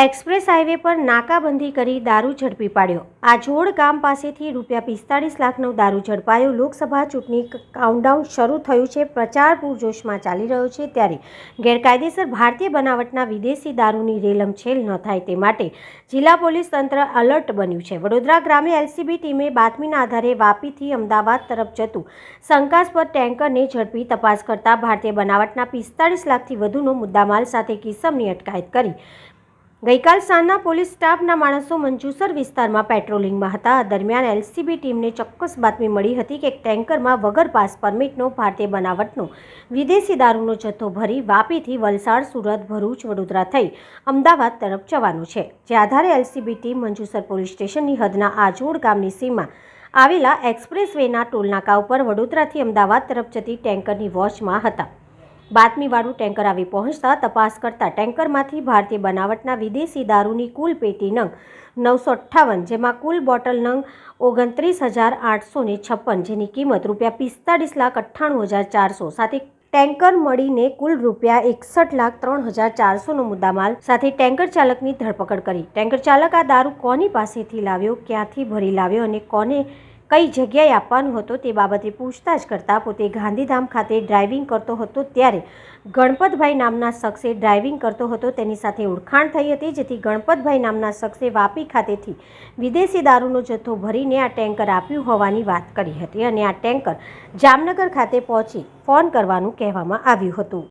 Express highway પર નાકાબંધી કરી દારૂ ઝડપી પાડ્યો. આજોડ ગામ પાસેથી રૂપિયા પિસ્તાળીસ લાખનો દારૂ ઝડપાયો. લોકસભા ચૂંટણી કાઉન્ટડાઉન શરૂ થયું છે. પ્રચાર પૂરજોશમાં ચાલી રહ્યો છે ત્યારે ગેરકાયદેસર ભારતીય બનાવટના વિદેશી દારૂની રેલમછેલ ન થાય તે માટે જિલ્લા પોલીસ તંત્ર એલર્ટ બન્યું છે. વડોદરા ગ્રામે એલસીબી ટીમે બાતમીના આધારે વાપીથી અમદાવાદ તરફ જતું શંકાસ્પદ ટેન્કરને ઝડપી તપાસ કરતા ભારતીય બનાવટના પિસ્તાળીસ લાખથી વધુનો મુદ્દામાલ સાથે કિસમની અટકાયત કરી. ગઈકાલ સાંજના પોલીસ સ્ટાફના માણસો મંજુસર વિસ્તારમાં પેટ્રોલિંગમાં હતા. દરમિયાન એલસીબી ટીમને ચોક્કસ બાતમી મળી હતી કે એક ટેન્કરમાં વગર પાસ પરમિટનો ભારતીય બનાવટનો વિદેશી દારૂનો જથ્થો ભરી વાપીથી વલસાડ, સુરત, ભરૂચ, વડોદરા થઈ અમદાવાદ તરફ જવાનું છે. જે આધારે એલસીબી ટીમ મંજુસર પોલીસ સ્ટેશનની હદના આજોડ ગામની સીમા આવેલા એક્સપ્રેસ વેના ટોલનાકા ઉપર વડોદરાથી અમદાવાદ તરફ જતી ટેન્કરની વોચમાં હતા. બાતમીવાળું ટેન્કર આવી પહોંચતા તપાસ કરતા ટેન્કરમાંથી ભારતીય બનાવટના વિદેશી દારૂની કુલ પેટી નંગ નવસો અઠ્ઠાવન, જેમાં કુલ બોટલ નંગ ઓગણત્રીસ હજાર આઠસો ને છપ્પન, જેની કિંમત રૂપિયા પિસ્તાળીસ લાખ અઠ્ઠાણું હજાર ચારસો સાથે ટેન્કર મળીને કુલ રૂપિયા એકસઠ લાખ ત્રણ હજાર ચારસોનો મુદ્દામાલ સાથે ટેન્કર ચાલકની ધરપકડ કરી. ટેન્કર ચાલક આ દારૂ કોની પાસેથી લાવ્યો, ક્યાંથી ભરી લાવ્યો અને કોને કઈ જગ્યાએ આપવાનો હતો તે બાબતે પૂછતાછ કરતા પોતે ગાંધીધામ ખાતે ડ્રાઇવિંગ કરતો હતો ત્યારે ગણપતભાઈ નામના શખ્સે ડ્રાઇવિંગ કરતો હતો. તેની સાથે ઓળખાણ થઈ હતી, જેથી ગણપતભાઈ નામના શખ્સે વાપી ખાતેથી વિદેશી દારૂનો જથ્થો ભરીને આ ટેન્કર આપ્યું હોવાની વાત કરી હતી અને આ ટેન્કર જામનગર ખાતે પહોંચી ફોન કરવાનું કહેવામાં આવ્યું હતું.